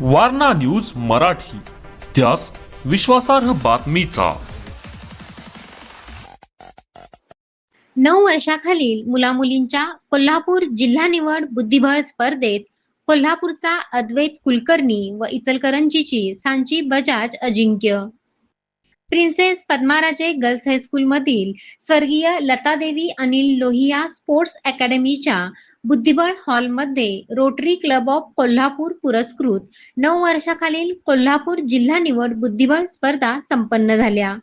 Warna news Marathi. त्यास विश्वासार्ह बातमीचा. नऊ वर्षाखालील मुलामुलींच्या कोल्हापूर जिल्हा निवड बुद्धिबळ स्पर्धेत कोल्हापूरचा अद्वैत कुलकर्णी व इचलकरंजीची Sanchi Bajaj Ajinkya. Princess Padmaraje girls high school मधील स्वर्गीय लतादेवी अनिल लोहिया स्पोर्ट्स अकॅडमीच्या बुद्धिबळ हॉलमध्ये रोटरी क्लब ऑफ कोल्हापूर पुरस्कृत. नऊ वर्षाखालील कोल्हापूर जिल्हा निवड बुद्धिबळ स्पर्धा संपन्न झाल्या.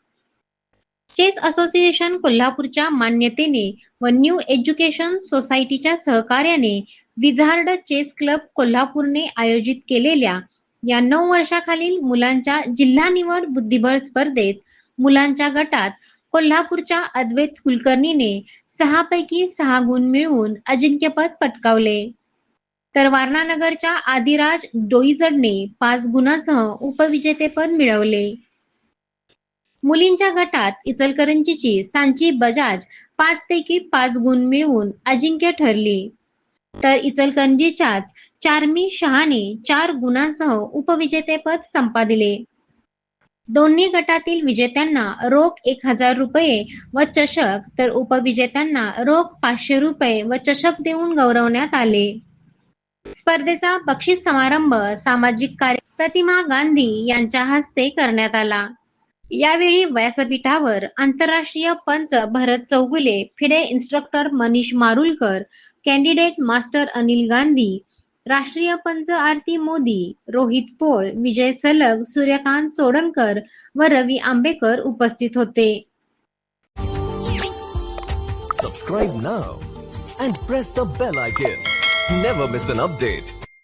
चेस असोसिएशन कोल्हापूरच्या मान्यतेने व न्यू एज्युकेशन सोसायटीच्या सहकार्याने विझार्ड चेस क्लब कोल्हापूरने आयोजित केलेल्या या नऊ वर्षाखालील मुलांच्या जिल्हा निवड बुद्धिबळ स्पर्धेत मुलांच्या गटात कोल्हापूरच्या अद्वैत कुलकर्णीने सहा पैकी सहा गुण मिळवून अजिंक्यपद पटकावले. तर वारणानगरच्या आदिराज डोईजडने पाच गुणांसह उपविजेतेपद मिळवले. मुलींच्या गटात इचलकरंजीची सांची बजाज पाच पैकी पाच गुण मिळवून अजिंक्य ठरली. तर इचलकरंजीच्याच चार्मी शहाने चार गुणांसह उपविजेतेपद संपादिले. दोन्ही गटातील विजेत्यांना रोख एक हजार रुपये व चषक तर उपविजेत्यांना रोख पाचशे रुपये व चषक देऊन गौरवण्यात आले. स्पर्धेचा बक्षीस समारंभ सामाजिक कार्य प्रतिमा गांधी यांच्या हस्ते करण्यात आला. यावेळी व्यासपीठावर आंतरराष्ट्रीय पंच Bharat Chougule FIDE instructor Manish Marulkar candidate master Anil Gandhi राष्ट्रीय पंच आरती मोदी रोहित पोळ विजय सलग सूर्यकांत चोडणकर व रवी आंबेकर उपस्थित होते subscribe now and press the bell icon never miss an update